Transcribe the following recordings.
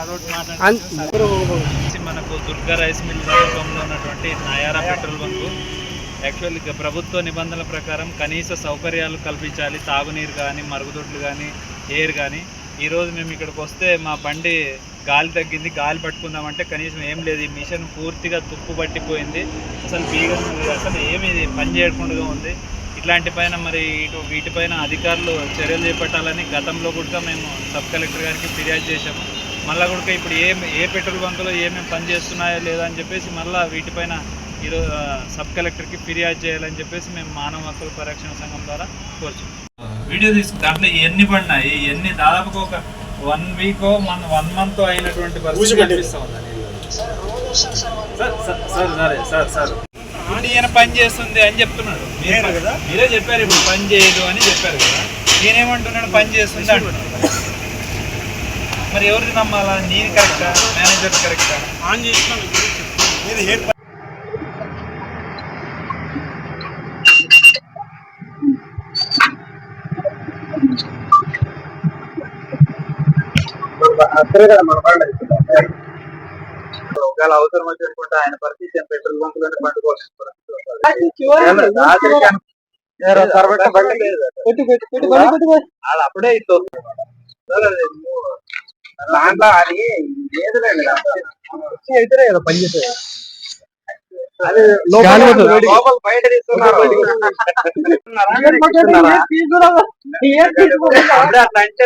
అదొకటి మాట్లాడి మనకు దుర్గా రైస్ మిల్ సమీపంలో ఉన్నటువంటి నయారా పెట్రోల్ బంకు. యాక్చువల్లీ ప్రభుత్వ నిబంధనల ప్రకారం కనీస సౌకర్యాలు కల్పించాలి. తాగునీరు కానీ మరుగుదొడ్లు కానీ ఎయిర్ కానీ ఈరోజు మేము ఇక్కడికి వస్తే మా బండి గాలి తగ్గింది. గాలి పట్టుకుందామంటే కనీసం ఏం లేదు. ఈ మిషన్ పూర్తిగా తుప్పు పట్టిపోయింది. అసలు బీగం అసలు ఏమి ఇది పని చేయకుండా ఉంది. ఇట్లాంటి పైన మరి ఇటు వీటిపైన అధికారులు చర్యలు చేపట్టాలని గతంలో కూడా మేము సబ్ కలెక్టర్ గారికి ఫిర్యాదు చేశాము. మళ్ళా కూడా ఇప్పుడు ఏ ఏ పెట్రోల్ బంకులో ఏమేమి పని చేస్తున్నాయో లేదా అని చెప్పేసి మళ్ళీ వీటిపైన ఈరోజు సబ్ కలెక్టర్కి ఫిర్యాదు చేయాలని చెప్పేసి మేము మానవ హక్కుల పరిరక్షణ సంఘం ద్వారా కోరుచున్నాం. వీడియో తీసుకు దాంట్లో ఎన్ని పడినాయి? ఎన్ని? దాదాపుగా ఒక one week one one month అయినటువంటి పరిస్థితి? Sir sir sir. సరే సార్ సార్ ఇప్పుడు ఈయన పని చేస్తుంది అని చెప్తున్నాడు. మీరే కదా? మీరే చెప్పారు ఇప్పుడు పని చేయదు అని చెప్పారు కదా? నేనేమంటున్నాడు పని చేస్తుంది మరి ఎవరిని నమ్మాలా? నేను కరెక్టా? మేనేజర్ కరెక్టా? ఆన్ చేసినాను వాళ్ళు ఒకవేళ అవసరం వచ్చి అనుకుంటే ఆయన పరిస్థితి పెట్రోల్ బంకులోనే పండుకోవాల్సిన పరిస్థితి వాళ్ళు అప్పుడే దాంట్లో అది లేదులేండి అయితేనే కదా పని చేసేది. అంటే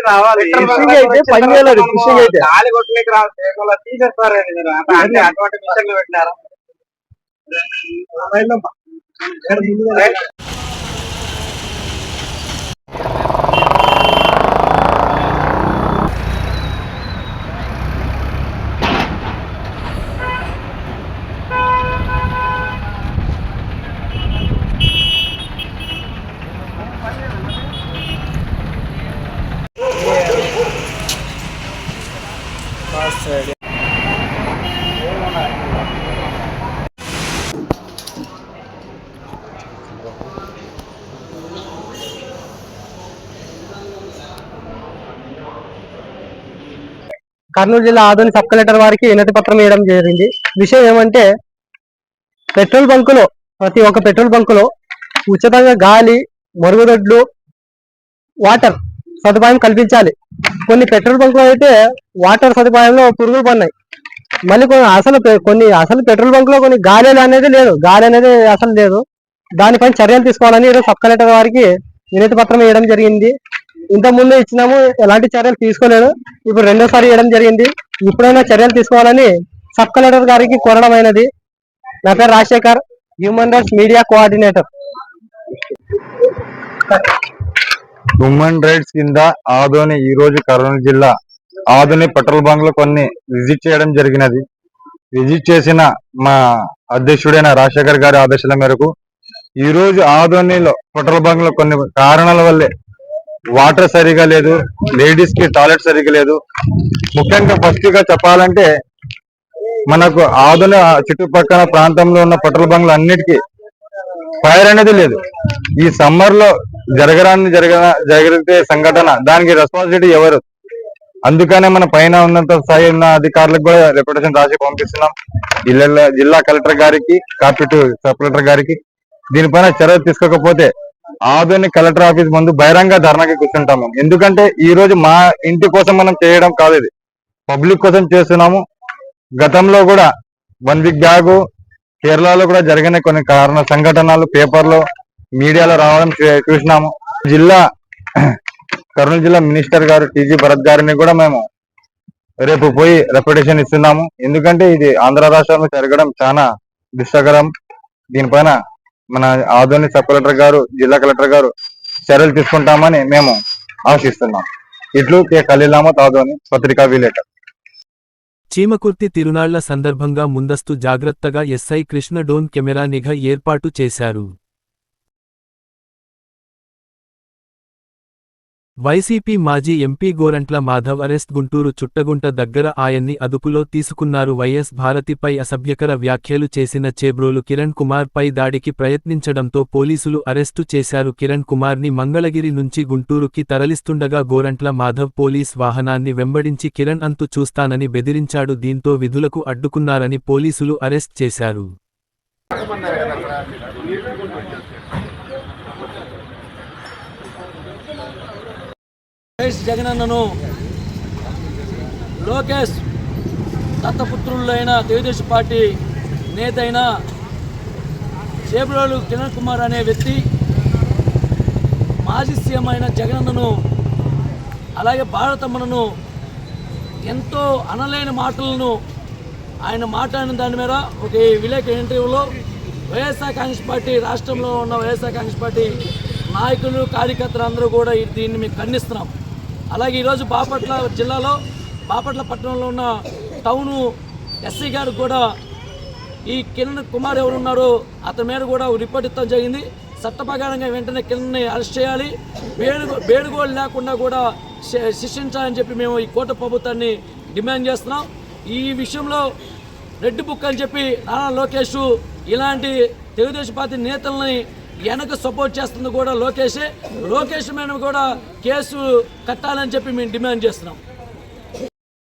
రావాలి. Fishing అయితే పని చేయలేదు, fishing అయితే. గాలి కొట్టలేక రావాలి. తీసేస్తారండి మీరు? అంటే అంటే అటువంటి మిషన్లు పెట్టినారా? പറയല്ലമ്മ కర్నూలు జిల్లా ఆధునిక సబ్ కలెక్టర్ వారికి వినతి పత్రం వేయడం జరిగింది. విషయం ఏమంటే పెట్రోల్ బంకులో ప్రతి ఒక్క పెట్రోల్ బంకులో ఉచితంగా గాలి మరుగుదొడ్లు వాటర్ సదుపాయం కల్పించాలి. కొన్ని పెట్రోల్ బంకులు అయితే వాటర్ సదుపాయంలో పురుగులు పడినాయి. మళ్ళీ కొన్ని అసలు కొన్ని అసలు పెట్రోల్ బంకులో కొన్ని గాలి అనేది లేదు. గాలి అనేది అసలు లేదు. దానిపైన చర్యలు తీసుకోవాలని సబ్ కలెక్టర్ వారికి వినతి పత్రం వేయడం జరిగింది. ఇంత ముందు ఇచ్చినాము ఎలాంటి చర్యలు తీసుకోలేదు. ఇప్పుడు రెండోసారి ఇవ్వడం జరిగింది. ఇప్పుడైనా చర్యలు తీసుకోవాలని సబ్ కలెక్టర్ గారికి కోరడం అయినది. నా పేరు Rajashekar human rights media coordinator. Human rights కింద ఆదోని ఈ రోజు కర్నూలు జిల్లా ఆదోని పెట్రోల్ బంక్లో కొన్ని విజిట్ చేయడం జరిగినది. విజిట్ చేసిన మా అధ్యక్షుడైన రాజశేఖర్ గారి ఆదేశాల మేరకు ఈ రోజు ఆదోనిలో పెట్రోల్ బంక్లో కొన్ని కారణాల వల్లే వాటర్ సరిగా లేదు లేడీస్కి టాయిలెట్ సరిగా లేదు. ముఖ్యంగా ఫస్ట్గా చెప్పాలంటే మనకు ఆదోని చుట్టుపక్కల ప్రాంతంలో ఉన్న పెట్రోల్ బంక్లు అన్నిటికీ ఫైర్ అనేది లేదు. ఈ సమ్మర్లో జరగరాన్ని జరగ జరిగితే సంఘటన దానికి రెస్పాన్సిబిలిటీ ఎవరు? అందుకనే మన పైన ఉన్నంత స్థాయి ఉన్న అధికారులకు కూడా రెప్యుటేషన్ రాసి పంపిస్తున్నాం. జిల్లా జిల్లా కలెక్టర్ గారికి కాపీ సబ్ కలెక్టర్ గారికి దీనిపైన చర్యలు తీసుకోకపోతే ఆధునిక కలెక్టర్ ఆఫీస్ ముందు బహిరంగ ధర్నాకి కూర్చుంటాము ఎందుకంటే ఈ రోజు మా ఇంటి కోసం మనం చేయడం కాదు ఇది. పబ్లిక్ కోసం చేస్తున్నాము. గతంలో కూడా వన్ వీక్ బ్యాగ్ కేరళలో కూడా జరిగిన కొన్ని కారణ సంఘటనలు పేపర్లో మీడియాలో రావడం చూ- చూసినాము. జిల్లా కర్నూలు జిల్లా మినిస్టర్ గారు టీజీ భరత్ గారిని కూడా మేము రేపు పోయి రెప్యుటేషన్ ఇస్తున్నాము. ఎందుకంటే ఇది ఆంధ్ర రాష్ట్రంలో జరగడం చాలా దుష్టకరం దీనిపైన మన ఆదోని సబ్ కలెక్టర్ గారు జిల్లా కలెక్టర్ గారు చర్యలు తీసుకుంటామని మేము ఆశిస్తున్నాం. ఇట్లు కే. ఖలీలామత్ ఆదోని పత్రికా విలేకరు. చీమకుర్తి తిరునాళ్ళ సందర్భంగా ముందస్తు జాగ్రత్తగా ఎస్ఐ కృష్ణ డోన్ కెమెరా నిఘా ఏర్పాటు చేశారు. వైసీపీ మాజీ ఎంపీ గోరంట్ల మాధవ్ అరెస్ట్ గుంటూరు చుట్టగుంట దగ్గర ఆయన్ని అదుపులో తీసుకున్నారు వైఎస్ భారతిపై అసభ్యకర వ్యాఖ్యలు చేసిన చేబ్రోలు కిరణ్ కుమార్ పై దాడికి ప్రయత్నించడంతో పోలీసులు అరెస్టు చేశారు. కిరణ్ కుమార్ని మంగళగిరి నుంచి గుంటూరుకి తరలిస్తుండగా గోరంట్ల మాధవ్ పోలీస్ వాహనాన్ని వెంబడించి కిరణ్ అంతు చూస్తానని బెదిరించాడు. దీంతో విధులకు అడ్డుకున్నారని పోలీసులు అరెస్ట్ చేశారు. వైఎస్ జగనన్నను లోకేష్ దత్తపుత్రులైన తెలుగుదేశం పార్టీ నేత అయిన చేబులోలు కిరణ్ కుమార్ అనే వ్యక్తి మాజీ సీఎం అయిన జగనన్నను అలాగే భారతమ్మను ఎంతో అనలేని మాటలను ఆయన మాట్లాడిన దాని మీద ఒక విలేకరి ఇంటర్వ్యూలో వైఎస్ఆర్ కాంగ్రెస్ పార్టీ రాష్ట్రంలో ఉన్న వైఎస్ఆర్ కాంగ్రెస్ పార్టీ నాయకులు కార్యకర్తలు అందరూ కూడా దీన్ని మేము ఖండిస్తున్నాం. అలాగే ఈరోజు బాపట్ల జిల్లాలో బాపట్ల పట్టణంలో ఉన్న టౌను ఎస్సీ గారు కూడా ఈ కిరణ్ కుమార్ ఎవరున్నారో అతని మీద కూడా రిపోర్ట్ ఇవ్వడం జరిగింది. చట్ట ప్రకారంగా వెంటనే కిరణ్ని అరెస్ట్ చేయాలి. వేడు బేడుగోలు లేకుండా కూడా శి- శిక్షించాలని చెప్పి మేము ఈ కోట ప్రభుత్వాన్ని డిమాండ్ చేస్తున్నాం. ఈ విషయంలో రెడ్ బుక్ అని చెప్పి నారా లోకేష్ ఇలాంటి తెలుగుదేశం పార్టీ నేతల్ని వెనక సపోర్ట్ చేస్తుంది కూడా లోకేషే. లోకేష్ మీద కూడా కేసు కట్టాలని చెప్పి మేము డిమాండ్ చేస్తున్నాం.